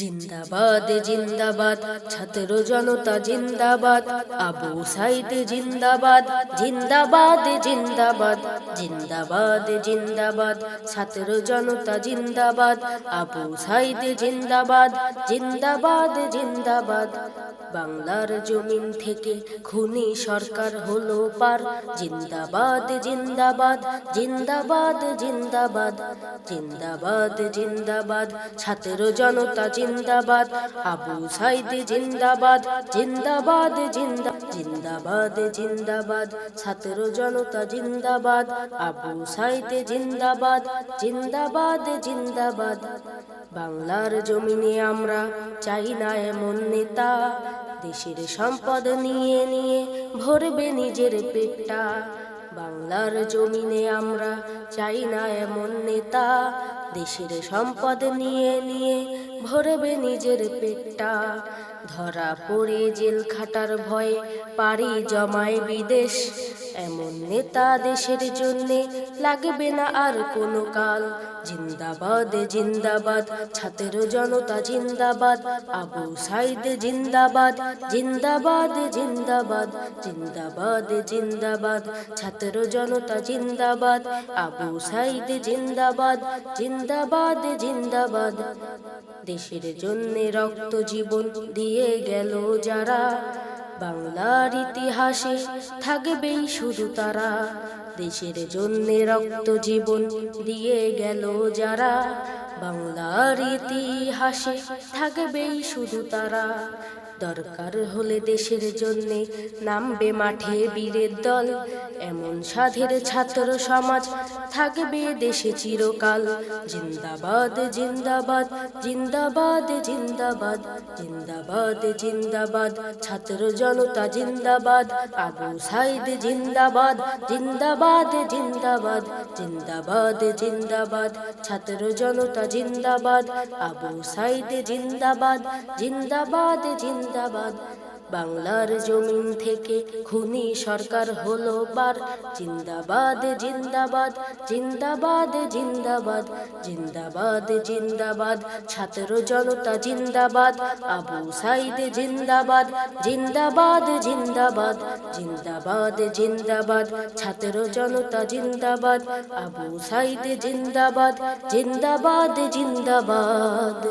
জিন্দাবাদ জিন্দাবাদ, ছাত্র জনতা জিন্দাবাদ, আবু সাইদ জিন্দাবাদ জিন্দাবাদ জিন্দাবাদ জিন্দাবাদ জিন্দাবাদ, ছাত্র জনতা জিন্দাবাদ, আবু সাইদ জিন্দাবাদ জিন্দাবাদ জিন্দাবাদ। বাংলার জমিন থেকে খুনি সরকার হলো পার। জিন্দাবাদ জিন্দাবাদ জিন্দাবাদ জিন্দাবাদ জিন্দাবাদ জিন্দাবাদ, ছাত্র জনতা জিন্দাবাদ, আবু সাইদ জিন্দাবাদ জিন্দাবাদ, জিন্দা, জিন্দাবাদ জিন্দাবাদ, ছাত্র জনতা জিন্দাবাদ, আবু সাইদ জিন্দাবাদ জিন্দাবাদ জিন্দাবাদ। বাংলার জমিনে আমরা চাই না এমন নেতা। দেশের সম্পদ নিয়ে নিয়ে ভরবে নিজের পেটটা। বাংলার জমিনে আমরা চাই না এমন নেতা। দেশের সম্পদ নিয়ে নিয়ে ভরবে নিজের পেটটা। ধরা পড়ে জেল খাটার ভয়ে পাড়ি জমায় বিদেশ। এমন নেতা দেশের জন্যে লাগবে না আর কোনো কাল। জিন্দাবাদ জিন্দাবাদ, ছাত্র জনতা জিন্দাবাদ, আবু সাইদ জিন্দাবাদ জিন্দাবাদ জিন্দাবাদ জিন্দাবাদ জিন্দাবাদ, ছাত্র জনতা জিন্দাবাদ, আবু সাইদ জিন্দাবাদ জিন্দাবাদ জিন্দাবাদ। দেশের জন্য রক্ত জীবন দিয়ে গেল যারা বাংলার ইতিহাসে থাকবেই শুধু তারা। দেশের জন্য রক্ত জীবন দিয়ে গেল যারা। বাংলার ইতিহাসে থাকবেই শুধু তারা। দরকার হলে দেশের জন্যে নামবে মাঠে বীরের দল। এমন সাধের ছাত্র সমাজ থাকবে দেশে চিরকাল। জিন্দাবাদ জিন্দাবাদ জিন্দাবাদ জিন্দাবাদ জিন্দাবাদ জিন্দাবাদ। ছাত্র জনতা জিন্দাবাদ, আবু সাইদ জিন্দাবাদ জিন্দাবাদ জিন্দাবাদ জিন্দাবাদ জিন্দাবাদ। ছাত্র জনতা জিন্দাবাদ, আবু সাইদ জিন্দাবাদ জিন্দাবাদ জিন্দাবাদ। বাংলার জমিন থেকে খুনি সরকার হলো বার। জিন্দাবাদ জিন্দাবাদ জিন্দাবাদ জিন্দাবাদ জিন্দাবাদ জিন্দাবাদ। ছাত্র জনতা জিন্দাবাদ, আবু সাইদ জিন্দাবাদ। জিন্দাবাদ জিন্দাবাদ জিন্দাবাদ জিন্দাবাদ। ছাত্র জনতা জিন্দাবাদ, আবু সাইদ জিন্দাবাদ। জিন্দাবাদ জিন্দাবাদ।